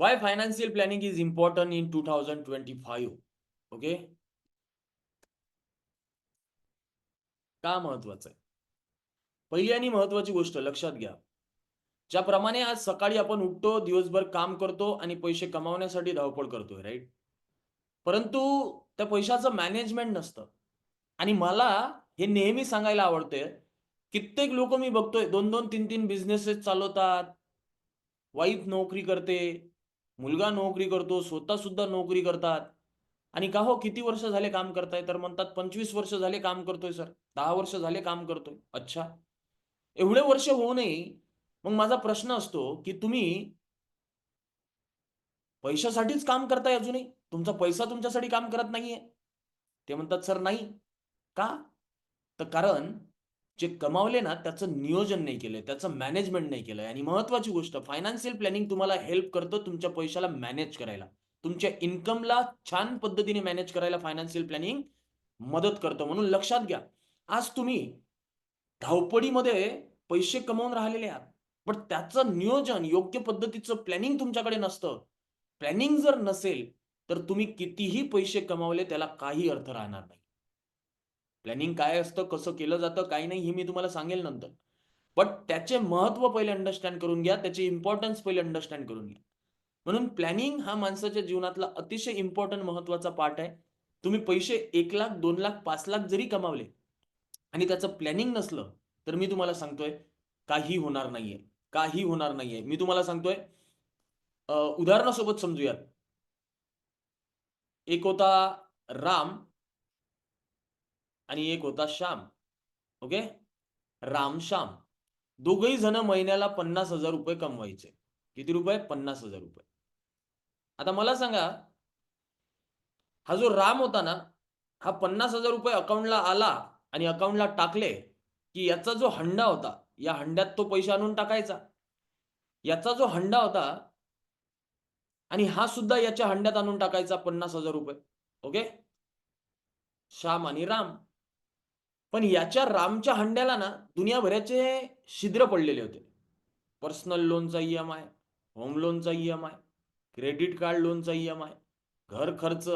Why financial planning is important in 2025? Okay का महत्वाचं आहे? पहिली आणि महत्वाची गोष्ट लक्षात घ्या. ज्याप्रमाणे आज सकाळी आपण उठतो दिवसभर काम करतो आणि पैसे कमावण्यासाठी धावपळ करतोय राईट परंतु त्या पैशाचं मॅनेजमेंट नसतं. आणि मला हे नेहमी सांगायला आवडते कित्येक लोक मी बघतोय दोन दोन तीन तीन बिझनेसेस चालवतात. वाईफ नोकरी करते मुलगा नोकरी करतो स्वतः सुद्धा नोकरी करतात. आणि का हो किती वर्ष झाले काम करताय? तर म्हणतात पंचवीस वर्ष झाले काम करतोय सर. दहा वर्ष झाले काम करतोय. अच्छा. एवढे वर्ष होऊनही मग माझा प्रश्न असतो की तुम्ही पैशासाठीच काम करताय अजूनही? तुमचा पैसा तुमच्यासाठी काम करत नाहीये? ते म्हणतात सर नाही. का? तर कारण जे कमावले ना त्याचं नियोजन नाही केलंय त्याचं मॅनेजमेंट नाही केलंय. आणि महत्वाची गोष्ट फायनान्शियल प्लॅनिंग तुम्हाला हेल्प करतं तुमच्या पैशाला मॅनेज करायला. तुमच्या इन्कमला छान पद्धतीने मॅनेज करायला फायनान्शियल प्लॅनिंग मदत करतं म्हणून लक्षात घ्या. आज तुम्ही धावपळीमध्ये पैसे कमवून राहिलेले आहात पण त्याचं नियोजन योग्य पद्धतीचं प्लॅनिंग तुमच्याकडे नसतं. प्लॅनिंग जर नसेल तर तुम्ही कितीही पैसे कमावले त्याला काही अर्थ राहणार नाही. प्लॅनिंग काय असतं कसं केलं जातं काही नाही हे मी तुम्हाला सांगेल नंतर. बट त्याचे महत्त्व पहिले अंडरस्टँड करून घ्या त्याचे इम्पॉर्टन्स पहिले अंडरस्टँड करून घ्या. म्हणून प्लॅनिंग हा माणसाच्या जीवनातला अतिशय इम्पॉर्टंट महत्त्वाचा पार्ट आहे. तुम्ही पैसे एक लाख दोन लाख पाच लाख जरी कमावले आणि त्याचं प्लॅनिंग नसलं तर मी तुम्हाला सांगतोय काही होणार नाहीये. काही होणार नाहीये. मी तुम्हाला सांगतोय उदाहरणासोबत समजूयात. एक होता राम आणि एक होता श्याम. ओके राम श्याम. दोघही जण महिन्याला पन्नास हजार रुपये कमवायचे. किती रुपये? पन्नास हजार रुपये. आता मला सांगा हा जो राम होता ना हा पन्नास हजार रुपये अकाउंटला आला आणि अकाउंटला टाकले की याचा जो हंडा होता या हंड्यात तो पैसे आणून टाकायचा. याचा जो हंडा होता आणि हा सुद्धा याच्या हंड्यात आणून टाकायचा पन्नास हजार रुपये. ओके श्याम आणि राम. पण याच्या रामच्या हंड्याला ना दुनियाभराचे छिद्र पडलेले होते. पर्सनल लोनचा ई एम आय होम लोनचा E M I credit card लोनचा ई एम आय घर खर्च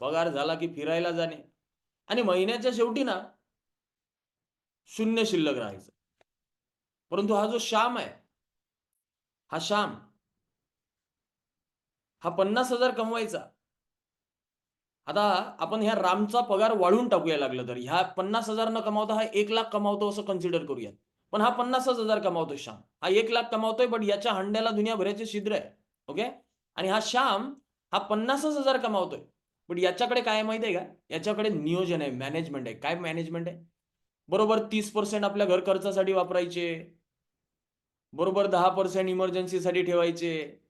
पगार झाला की फिरायला जाणे. आणि महिन्याच्या शेवटी ना शून्य शिल्लक राहायचं. परंतु हा जो श्याम आहे हा श्याम हा पन्नास हजार कमवायचा. आता आपण ह्या रामचा पगार वाढवून टाकूया लागलं तर. ह्या पन्नास हजार न कमावता हा एक लाख कमावतो असं कन्सिडर करूयात. पण हा पन्नासच हजार कमावतोय श्याम. हा एक लाख कमावतोय बट याच्या हंड्याला दुनियाभराचे छिद्र आहे. ओके आणि हा श्याम हा पन्नासच हजार कमावतोय. पण याच्याकडे काय माहिती आहे का? याच्याकडे नियोजन आहे मॅनेजमेंट आहे. काय मॅनेजमेंट आहे? बरोबर तीस पर्सेंट आपल्या घर खर्चासाठी वापरायचे. बरोबर दहा पर्सेंट इमर्जन्सीसाठी ठेवायचे.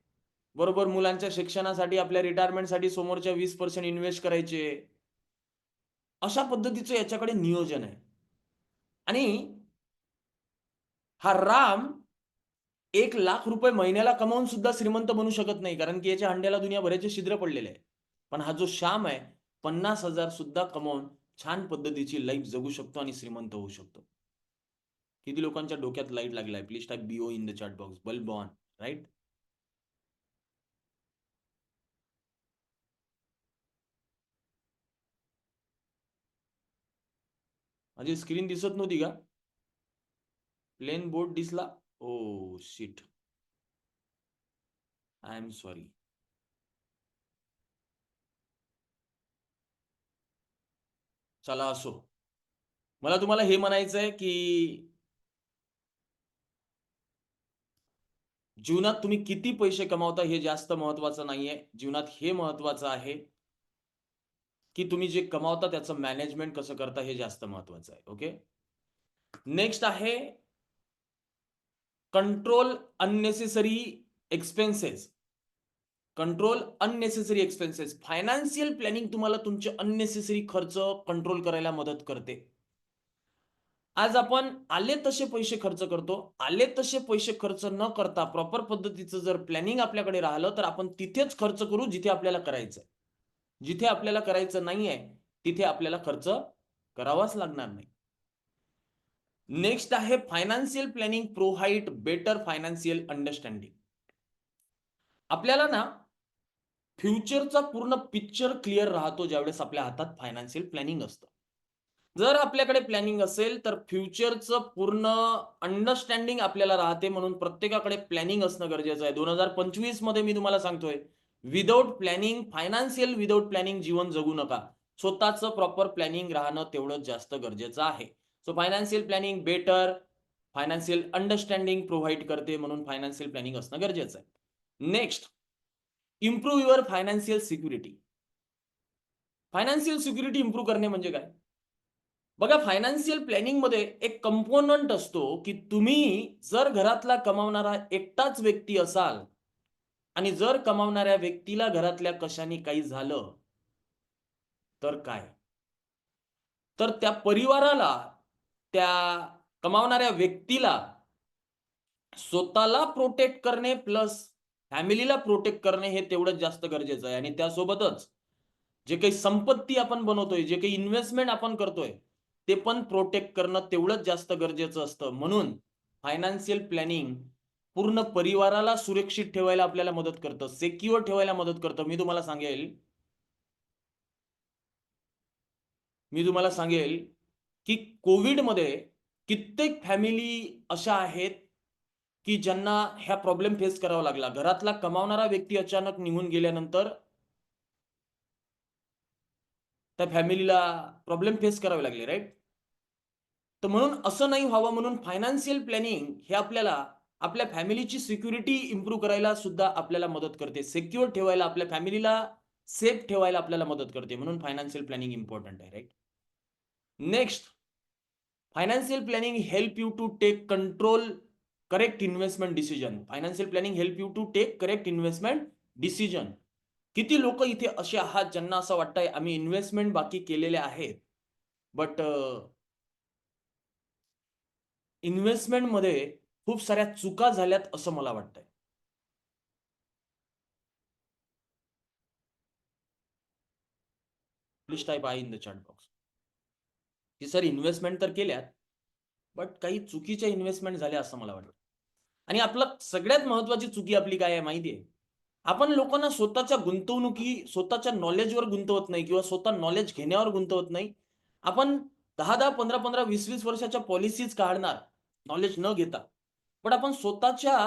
बरोबर मुलांच्या शिक्षणासाठी आपल्या रिटायरमेंटसाठी समोरच्या वीस पर्सेंट इन्व्हेस्ट करायचे. अशा पद्धतीचं याच्याकडे नियोजन आहे. आणि हा राम एक लाख रुपये महिन्याला कमावून सुद्धा श्रीमंत बनू शकत नाही कारण की याच्या हंड्याला दुनियाभराचे छिद्र पडलेले आहे. पण हा जो श्याम आहे पन्नास हजार सुद्धा कमावून छान पद्धतीची लाईफ जगू शकतो आणि श्रीमंत होऊ शकतो. किती लोकांच्या डोक्यात लाइट लागलाय. Please type BO in the chat box bulb on right माझी स्क्रीन दिसत नव्हती का? प्लेन बोर्ड दिसला. Oh shit I am sorry चला असो. मला तुम्हाला हे म्हणायचं आहे की जीवनात तुम्ही किती पैसे कमावता हे जास्त महत्वाचं नाहीये. जीवनात हे महत्वाचं आहे. की तुम्ही जे कमावता त्याचं मॅनेजमेंट कसं करता हे जास्त महत्वाचं आहे ओके नेक्स्ट आहे control unnecessary expenses control unnecessary expenses financial planning तुम्हाला तुमचे अननेसेसरी खर्च कंट्रोल करायला मदत करते. आज आपण आले तसे पैसे खर्च करतो आले तसे पैसे खर्च न करता प्रॉपर पद्धतीचं जर प्लॅनिंग आपल्याकडे राहिलं तर आपण तिथेच खर्च करू जिथे आपल्याला करायचं जिथे आपल्याला करायचं नाहीये तिथे आपल्याला खर्च करावाच लागणार नाही. नेक्स्ट आहे financial planning provide better financial understanding आपल्याला ना फ्युचरचा पूर्ण पिक्चर क्लिअर राहतो ज्यावेळेस आपल्या हातात फायनान्शियल प्लॅनिंग असतं. जर आपल्याकडे प्लॅनिंग असेल तर फ्युचरचं पूर्ण अंडरस्टँडिंग आपल्याला राहते म्हणून प्रत्येकाकडे प्लॅनिंग असणं गरजेचं आहे. दोन हजार पंचवीसमध्ये मी तुम्हाला सांगतोय without planning financial without planning जीवन जगू नका. स्वतःचं प्रॉपर प्लॅनिंग राहणं तेवढंच जास्त गरजेचं आहे. So financial planning better financial understanding provide करते म्हणून फायनान्शियल प्लॅनिंग असणं गरजेचं आहे. Next improve your financial security financial security improve करणे म्हणजे काय? बघा फायनान्शियल प्लॅनिंगमध्ये एक कंपोनंट असतो की तुम्ही जर घरातला कमावणारा एकटाच व्यक्ती असाल आणि जर कमावणाऱ्या व्यक्तीला घरातल्या कशाने काही झालं तर काय? तर त्या परिवाराला त्या कमावणाऱ्या व्यक्तीला स्वतःला प्रोटेक्ट करणे प्लस फॅमिलीला प्रोटेक्ट करणे हे तेवढंच जास्त गरजेचं आहे. आणि त्यासोबतच जे काही संपत्ती आपण बनवतोय जे काही इन्व्हेस्टमेंट आपण करतोय ते पण प्रोटेक्ट करणं तेवढंच जास्त गरजेचं असतं. म्हणून फायनान्शियल प्लॅनिंग पूर्ण परिवाराला सुरक्षित ठेवायला आपल्याला मदत करतं. सेक्युअर ठेवायला मदत करतं. मी तुम्हाला सांगेल. मी तुम्हाला सांगेल की कोविडमध्ये कित्येक फॅमिली अशा आहेत की ज्यांना ह्या प्रॉब्लेम फेस करावा लागला. घरातला कमावणारा व्यक्ती अचानक निघून गेल्यानंतर त्या फॅमिलीला प्रॉब्लेम फेस करावे लागले राईट तर म्हणून असं नाही व्हावं म्हणून फायनान्शियल प्लॅनिंग हे आपल्याला आपल्या फॅमिलीची सिक्युरिटी इम्प्रूव्ह करायला सुद्धा आपल्याला मदत करते. सेक्युअर ठेवायला आपल्या फॅमिलीला सेफ ठेवायला आपल्याला मदत करते. म्हणून फायनान्शियल प्लॅनिंग इम्पॉर्टंट आहे right next financial planning help you to take control correct investment decision financial planning help you to take correct investment decision किती लोक इथे असे आहात ज्यांना असं वाटतंय आम्ही इन्व्हेस्टमेंट बाकी केलेले आहेत. बट इन्व्हेस्टमेंट uh, मध्ये खूप साऱ्या चुका झाल्यात असं मला वाटतंय. Type I in the chat box की सर इन्व्हेस्टमेंट तर केल्यात बट काही चुकीच्या इन्व्हेस्टमेंट झाल्या असं मला वाटतं. आणि आपलं सगळ्यात महत्वाची चुकी आपली काय आहे माहिती आहे? आपण लोकांना स्वतःच्या गुंतवणुकी स्वतःच्या नॉलेजवर गुंतवत नाही किंवा स्वतः नॉलेज घेण्यावर गुंतवत नाही. आपण दहा दहा पंधरा पंधरा वीस वीस वर्षाच्या पॉलिसीज काढणार नॉलेज न घेता. पण आपण स्वतःच्या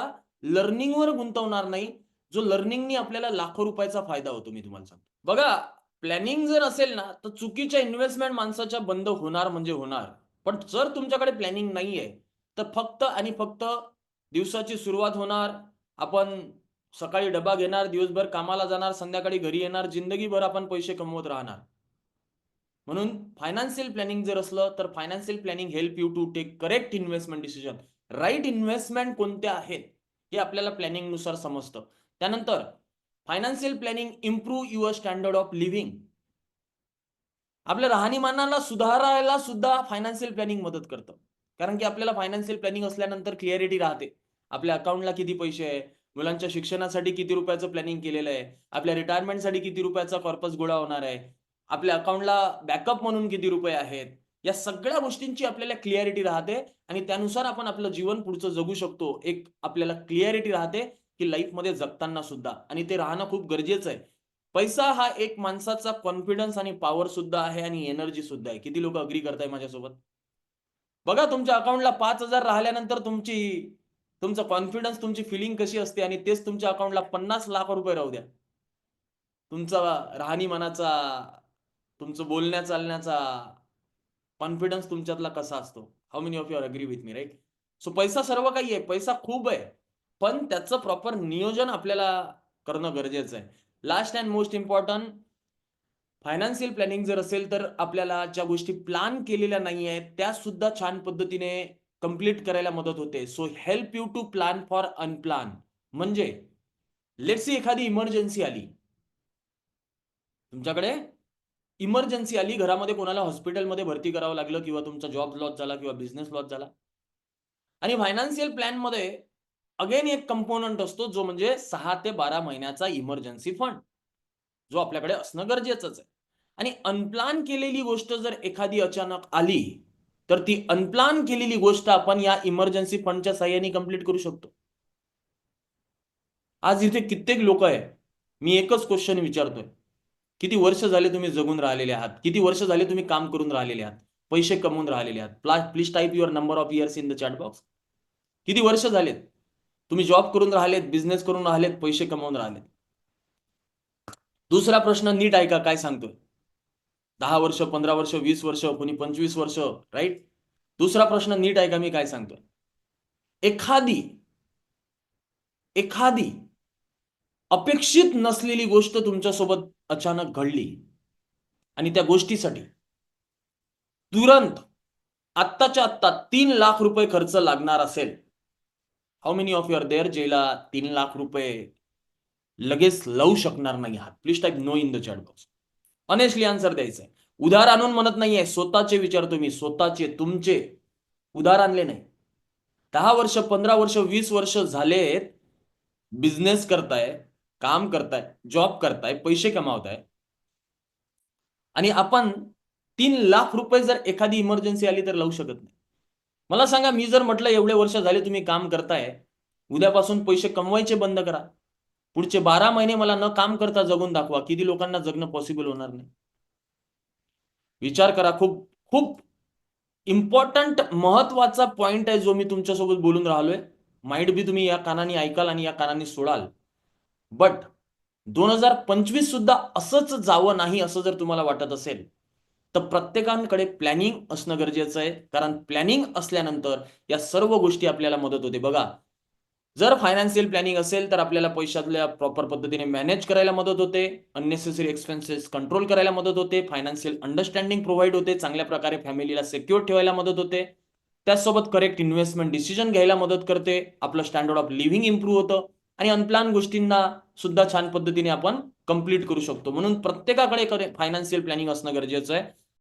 लर्निंगवर गुंतवणार नाही जो लर्निंगनी आपल्याला लाखो रुपयाचा फायदा होतो मी तुम्हाला सांगतो. बघा प्लॅनिंग जर असेल ना तर चुकीच्या इन्व्हेस्टमेंट माणसाच्या बंद होणार म्हणजे होणार. पण जर तुमच्याकडे प्लॅनिंग नाहीये तर फक्त आणि फक्त दिवसाची सुरुवात होणार. आपण सकाळी डबा घेणार दिवसभर कामाला जाणार संध्याकाळी घरी येणार जिंदगीभर आपण पैसे कमवत राहणार. म्हणून फायनान्शियल प्लॅनिंग जर असलं तर financial planning help you to take correct investment decision right investment कोणत्या आहेत? हे आपल्याला प्लॅनिंगनुसार समजतं. त्यानंतर financial planning improve your standard of living आपल्या राहणीमानाला सुधारायला सुद्धा फायनान्शियल प्लॅनिंग मदत करतं. कारण की आपल्याला फायनान्शियल प्लॅनिंग असल्यानंतर क्लिअरिटी राहते. आपल्या अकाउंटला किती पैसे आहे? मुलांच्या शिक्षणासाठी किती रुपयाचं प्लॅनिंग केलेलं आहे? आपल्या रिटायरमेंटसाठी किती रुपयाचा कॉर्पस गोळा होणार आहे? आपल्या अकाउंटला बॅकअप म्हणून किती रुपये आहेत? या सगळ्या गोष्टींची आपल्याला क्लिअरिटी राहते आणि त्यानुसार आपण आपलं जीवन पुढचं जगू शकतो. एक आपल्याला क्लिअरिटी राहते की लाईफमध्ये जगताना सुद्धा. आणि ते राहणं खूप गरजेचं आहे. पैसा हा एक माणसाचा कॉन्फिडन्स आणि पॉवर सुद्धा आहे आणि एनर्जी सुद्धा आहे. किती लोक अग्री करताय माझ्यासोबत? बघा तुमच्या अकाउंटला पाच हजार राहिल्यानंतर तुमची तुमचा कॉन्फिडन्स तुमची फिलिंग कशी असते? आणि तेच तुमच्या अकाउंटला पन्नास लाख रुपये राहू द्या. तुमचा राहणीमानाचा तुमचं बोलण्या चालण्याचा कॉन्फिडन्स तुमच्यातला कसा असतो? How many of your agree with me right so पैसा सर्व काही आहे पैसा खूप आहे. पण त्याचं प्रॉपर नियोजन आपल्याला करणं गरजेचं आहे. Last and most important financial planning जर असेल तर आपल्याला ज्या गोष्टी प्लॅन केलेल्या नाही आहेत त्या सुद्धा छान पद्धतीने कंप्लीट करायला मदत होते. So help you to plan for unplan म्हणजे लेट्स एखादी इमर्जन्सी आली. तुमच्याकडे इमर्जन्सी आली घरामध्ये कोणाला हॉस्पिटलमध्ये भरती करावं लागलं किंवा तुमचा जॉब लॉस झाला किंवा बिझनेस लॉस झाला? आणि फायनान्शियल प्लॅनमध्ये अगेन एक कंपोनंट असतो जो म्हणजे सहा ते बारा महिन्याचा इमर्जन्सी फंड जो आपल्याकडे असणं गरजेचंच आहे. आणि अनप्लान केलेली गोष्ट जर एखादी अचानक आली तर ती अनप्लान केलेली गोष्ट आपण या इमर्जन्सी फंडच्या साह्याने कंप्लीट करू शकतो. आज इथे कित्येक लोक आहे मी एकच क्वेश्चन विचारतोय. किती वर्ष झाले तुम्ही जगून राहिलेले आहात? किती वर्ष झाले तुम्ही काम करून राहिलेले आहात? पैसे कमवून राहिलेले आहात? Please type your number of years in the chat box किती वर्ष झालेत? तुम्ही जॉब करून राहिलेत बिझनेस करून राहिलेत पैसे कमवून राहिलेत. दुसरा प्रश्न नीट ऐका काय सांगतोय? दहा वर्ष पंधरा वर्ष वीस वर्ष कोणी पंचवीस वर्ष राईट दुसरा प्रश्न नीट ऐका मी काय सांगतोय? एखादी एखादी अपेक्षित नसलेली गोष्ट तुमच्यासोबत अचानक घडली. आणि त्या गोष्टीसाठी तुरंत आत्ताच्या आत्ता तीन लाख रुपये खर्च लागणार असेल. How many of your there जेला तीन लाख रुपये लगेच लावू शकणार नाही आहात? Please type no in the chat box honestly answer द्यायचं आहे. उधार आणून म्हणत नाहीये स्वतःचे विचारतो मी स्वतःचे तुमचे. उधार आणले नाही. दहा वर्ष पंधरा वर्ष वीस वर्ष झालेत बिझनेस करताय. काम करताय जॉब करताय पैसे कमावताय. आणि आपण तीन लाख रुपये जर एखादी इमर्जन्सी आली तर लावू शकत नाही. मला सांगा मी जर म्हटलं एवढे वर्ष झाले तुम्ही काम करताय उद्यापासून पैसे कमवायचे बंद करा. पुढचे बारा महिने मला न काम करता जगून दाखवा किती लोकांना जगणं पॉसिबल होणार नाही. विचार करा खूप खूप इम्पॉर्टंट महत्त्वाचा पॉइंट आहे जो मी तुमच्यासोबत बोलून राहिलोय. माइंड बी तुम्ही या कानाने ऐकाल आणि या कानाने सोडाल. बट दोन हजार पंचवीस सुद्धा असंच जावं नाही असं जर तुम्हाला वाटत असेल तर प्रत्येकांकडे प्लॅनिंग असणं गरजेचं आहे. कारण प्लॅनिंग असल्यानंतर या सर्व गोष्टी आपल्याला मदत होते. बघा जर फायनान्शियल प्लॅनिंग असेल तर आपल्याला पैशातल्या प्रॉपर पद्धतीने मॅनेज करायला मदत होते. अननेसेसरी एक्सपेन्सेस कंट्रोल करायला मदत होते. फायनान्शियल अंडरस्टँडिंग प्रोव्हाइड होते. चांगल्या प्रकारे फॅमिलीला सेक्युअर ठेवायला मदत होते. त्याचसोबत करेक्ट इन्व्हेस्टमेंट डिसिजन घ्यायला मदत करते. आपलं स्टँडर्ड ऑफ लिव्हिंग इम्प्रूव्ह होतं. आणि अनप्लान गोष्टींना सुद्धा छान पद्धतीने आपण कंप्लीट करू शकतो. म्हणून प्रत्येकाकडे फायनान्शियल प्लॅनिंग असणं गरजेचं आहे.